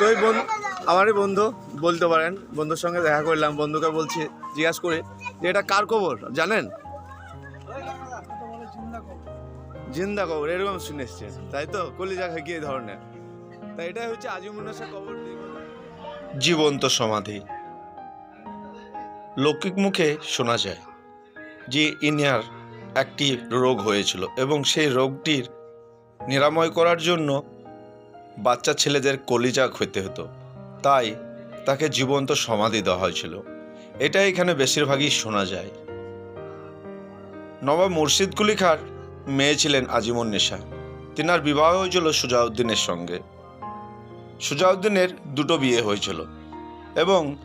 তো এই বন্ধু আমারই বন্ধু, বলতে পারেন, বন্ধুর সঙ্গে দেখা করলাম, বন্ধুকে বলছি, জিজ্ঞাসা করে, যে এটা কার কবর জানেন? জিন্দা কবর এরকম শুনে এসছেন তাই তো? কলিজা খাকি এই ধরনের? তাই এটাই হচ্ছে আজিমুন্নাসা কবর জীবন্ত সমাধি। লৌকিক মুখে শোনা যায় যে ইনিয়ার একটি রোগ হয়েছিল এবং সেই রোগটির নিরাময় করার জন্য বাচ্চা ছেলেদের কলিজা খেতে হতো। তাই তাকে জীবন্ত সমাধি দেওয়া হয়েছিল। এটা এখানে বেশিরভাগই শোনা যায়। নবাব মুর্শিদ কুলি খার মেয়ে ছিলেন আজিমুন নেশা। তিনার বিবাহ হয়েছিল সুজাউদ্দিনের সঙ্গে। সুজাউদ্দিনের দুটো বিয়ে হয়েছিল এবং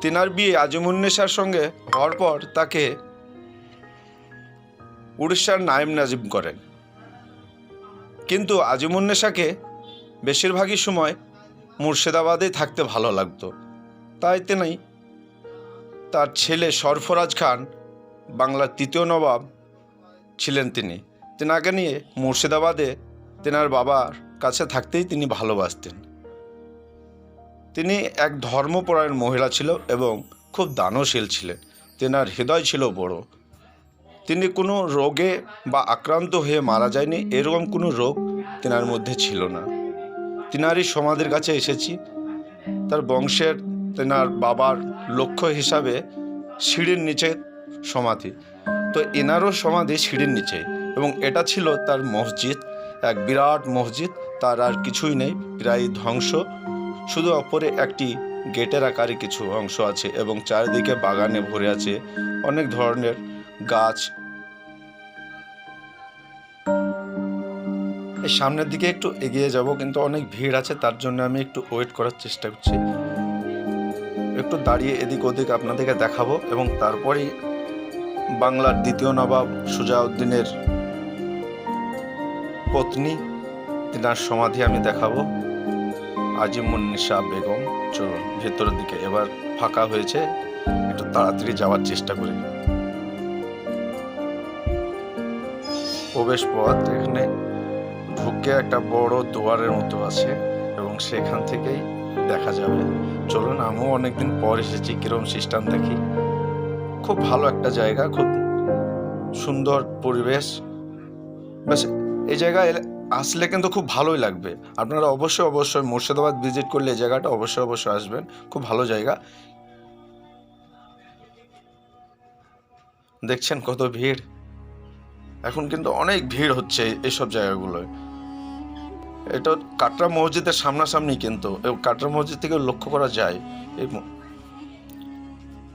তিনার বিয়ে আজিমুন্নেসার সঙ্গে হওয়ার পর তাকে উড়িষ্যার নাইম নাজিম করেন। কিন্তু আজিমুন্নেসাকে বেশিরভাগই সময় মুর্শিদাবাদেই থাকতে ভালো লাগতো। তাই তিনি তার ছেলে সরফরাজ খান, বাংলার তৃতীয় নবাব, ছিলেন তিনি। তেনাকে নিয়ে মুর্শিদাবাদে তেনার বাবার কাছে থাকতেই তিনি ভালোবাসতেন। তিনি এক ধর্মপরায়ণ মহিলা ছিল এবং খুব দানশীল ছিলেন। তেনার হৃদয় ছিল বড়। তিনি কোনো রোগে বা আক্রান্ত হয়ে মারা যায়নি, এরকম কোনো রোগ তেনার মধ্যে ছিল না। তিনারই সমাধির কাছে এসেছি। তার বংশের, তেনার বাবার লক্ষ্য হিসাবে সিঁড়ির নিচে সমাধি। তো এনারও সমাধি সিঁড়ির নিচে এবং এটা ছিল তার মসজিদ, এক বিরাট মসজিদ। তার আর কিছুই নেই, প্রায় ধ্বংস। শুধু অপরে একটি গেটের আকারে কিছু অংশ আছে এবং চারিদিকে বাগানে ভরে আছে অনেক ধরনের গাছ সামনের দিকে একটু এগিয়ে যাব, কিন্তু অনেক ভিড় আছে, তার জন্য আমি একটু ওয়েট করার চেষ্টা করছি। একটু দাঁড়িয়ে এদিক ওদিক আপনাদেরকে দেখাবো এবং তারপরেই বাংলার দ্বিতীয় নবাব সুজাউদ্দিনের পত্নী, তিনার সমাধি আমি দেখাবো। আজিমুন্নিসা বেগম, চলুন ভেতরের দিকে, এবার ফাঁকা হয়েছে, একটু তাড়াতাড়ি যাওয়ার চেষ্টা করি। প্রবেশ পথ এখানে। ঢুকে একটা বড় দুয়ারের মতো আছে এবং সেখান থেকেই দেখা যাবে। চলুন, আমিও অনেকদিন পর এসেছি কিরম সিস্টেম দেখি। খুব ভালো একটা জায়গা, খুব সুন্দর পরিবেশ। ব্যাস এই জায়গায় আসলে কিন্তু খুব ভালোই লাগবে। আপনারা অবশ্যই অবশ্যই মুর্শিদাবাদ ভিজিট করলে এই জায়গাটা অবশ্যই অবশ্যই আসবেন। খুব ভালো জায়গা। দেখছেন কত ভিড়? এখন কিন্তু অনেক ভিড় হচ্ছে এইসব জায়গাগুলোয়। এটা কাটরা মসজিদের সামনাসামনি কিন্তু কাটরা মসজিদ থেকে লক্ষ্য করা যায়, এই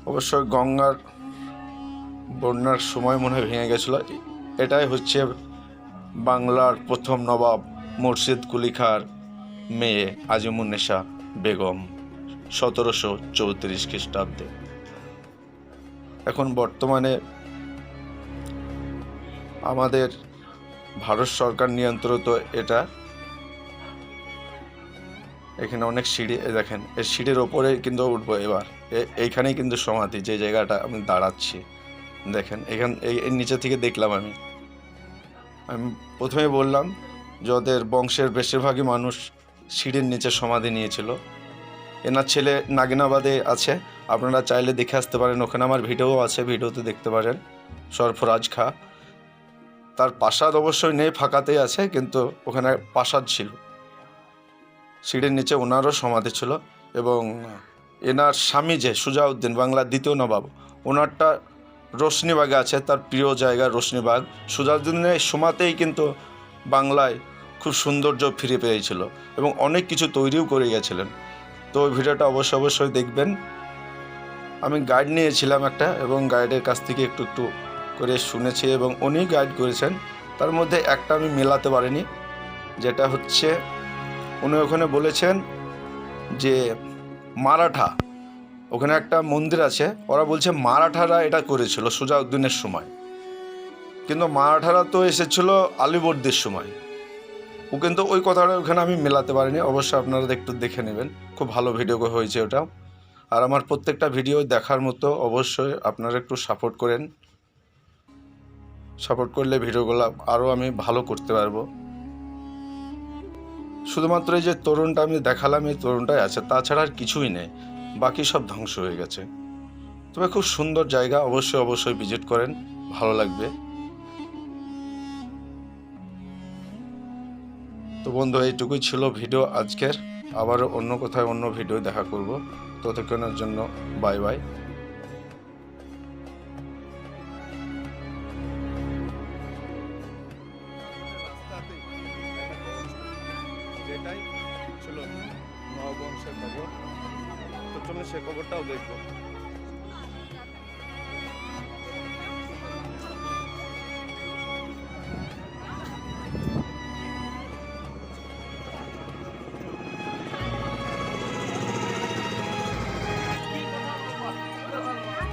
অবশ্যই গঙ্গার বন্যার সময় মনে হয় ভেঙে গেছিল। এটাই হচ্ছে বাংলার প্রথম নবাব মুর্শিদ কুলি খাঁর মেয়ে আজিমুন্নেশা বেগম, সতেরোশো চৌত্রিশ খ্রিস্টাব্দে। এখন বর্তমানে আমাদের ভারত সরকার নিয়ন্ত্রিত এটা এখানে অনেক সিঁড়ি দেখেন এই সিঁড়ির ওপরে কিন্তু উঠবো এবার। এইখানেই কিন্তু সমাধি, যে জায়গাটা আমি দাঁড়াচ্ছি। দেখেন, এখান, এই নিচে থেকে দেখলাম আমি। আমি প্রথমে বললাম যে ওদের বংশের বেশিরভাগই মানুষ সিঁড়ির নিচে সমাধি নিয়েছিল। এনার ছেলে নাগিনাবাদে আছে, আপনারা চাইলে দেখে আসতে পারেন। ওখানে আমার ভিডিও আছে, ভিডিওতে দেখতে পারেন। সরফরাজ খা। তার প্রাসাদ অবশ্যই নেই, ফাঁকাতেই আছে, কিন্তু ওখানে প্রাসাদ ছিল। সিঁড়ির নিচে ওনারও সমাধি ছিল এবং এনার স্বামী যে, সুজাউদ্দিন, বাংলার দ্বিতীয় নবাব, ওনারটা রোশনীবাগে আছে, তার প্রিয় জায়গা রোশনীবাগ। সুজাউদ্দিনের সময়তেই কিন্তু বাংলায় খুব সৌন্দর্য ফিরে পেয়েছিল এবং অনেক কিছু তৈরিও করে গেছিলেন। তো ওই ভিডিওটা অবশ্যই অবশ্যই দেখবেন। আমি গাইড নিয়েছিলাম একটা এবং গাইডের কাছ থেকে একটু একটু করে শুনেছি এবং উনি গাইড করেছেন। তার মধ্যে একটা আমি মেলাতে পারিনি, যেটা হচ্ছে উনি ওখানে বলেছেন যে মারাঠা, ওখানে একটা মন্দির আছে, ওরা বলছে মারাঠারা এটা করেছিল সুজাউদ্দিনের সময়। কিন্তু মারাঠারা তো এসেছিল আলিবর্দির সময়। ও কিন্তু ওই কথাটা ওখানে আমি মেলাতে পারিনি, অবশ্যই আপনারা একটু দেখে নেবেন। খুব ভালো ভিডিও হয়েছে ওটা। আর আমার প্রত্যেকটা ভিডিও দেখার মতো অবশ্যই আপনারা একটু সাপোর্ট করেন। সাপোর্ট করলে ভিডিওগুলো আরও আমি ভালো করতে পারব। শুধুমাত্র এই যে তরুণটা আমি দেখালাম, এই তরুণটাই আছে, তাছাড়া আর কিছুই নেই। বাকি সব ধ্বংস হয়ে গেছে। তবে খুব সুন্দর জায়গা, অবশ্যই অবশ্যই ভিজিট করেন, ভালো লাগবে। তো বন্ধু, এইটুকুই ছিল ভিডিও আজকের। আবার অন্য কোথায় অন্য ভিডিও দেখা করব। ততক্ষণের জন্য বাই বাই যেটাই ছিল নববংশের কবর তো চলুন সে খবরটাও দেখব।